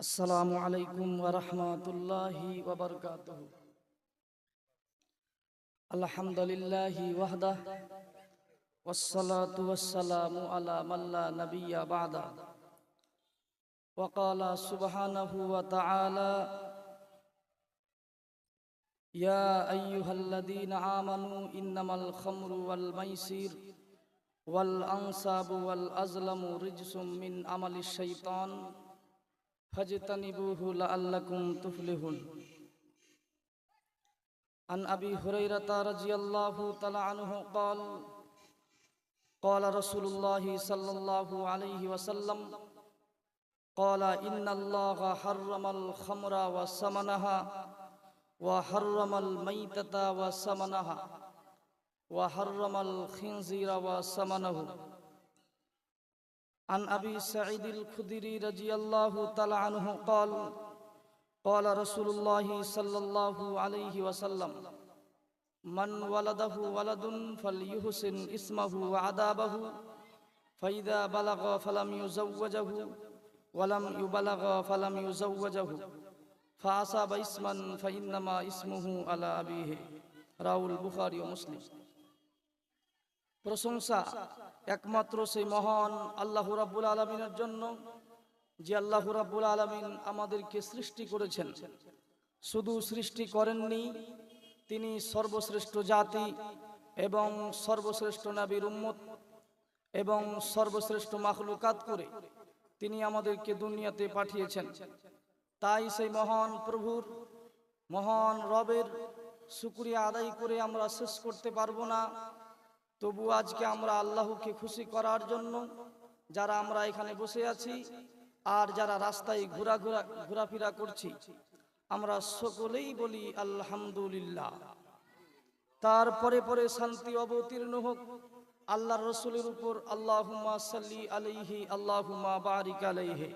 السلام عليكم ورحمة الله وبركاته. الحمد لله وحده والصلاة والسلام على من لا نبي بعده. وقال سبحانه وتعالى يا أيها الذين آمنوا إنما الخمر والميسر والأنصاب والأزلم رجس من عمل الشيطان. فاجتنبوه لعلكم تفلحون عن أبي هريرة رضي الله تعالى عنه قال قال رسول الله صلى الله عليه وسلم قال إن الله حرم الخمر وسمنها وحرم الميتة وسمنها وحرم الخنزير وسمنه عن أبي سعيد الخدري رضي الله تعالى عنه قال قال رسول الله صلى الله عليه وسلم من ولده ولد فليحسن اسمه وعذابه فإذا بلغ فلم يزوجه ولم يبلغ فلم يزوجه فأصاب اسما فإنما اسمه على أبيه Raul বুখারি ও মুসলিম প্রশংসা একমাত্র সেই মহান আল্লাহ রাব্বুল আলমিনের জন্য, যে আল্লাহ রাব্বুল আলমিন আমাদেরকে সৃষ্টি করেছেন। শুধু সৃষ্টি করেননি, তিনি সর্বশ্রেষ্ঠ জাতি এবং সর্বশ্রেষ্ঠ নবীর উম্মত এবং সর্বশ্রেষ্ঠ মাখলুকাত করে তিনি আমাদেরকে দুনিয়াতে পাঠিয়েছেন। তাই সেই মহান প্রভুর, মহান রবের শুক্রিয়া আদায় করে আমরা শেষ করতে পারব না। তবু আজকে আমরা আল্লাহকে খুশি করার জন্য যারা আমরা এখানে বসে আছি আর যারা রাস্তায় ঘোরাঘোরা ঘোরাফেরা করছি, আমরা সকলেই বলি আলহামদুলিল্লাহ। তারপরে পরে শান্তি অবতীর্ণ হোক আল্লাহ রসুলের উপর আল্লাহুম্মা সাল্লি আলাইহি, আল্লাহুম্মা বারিক আলাইহি।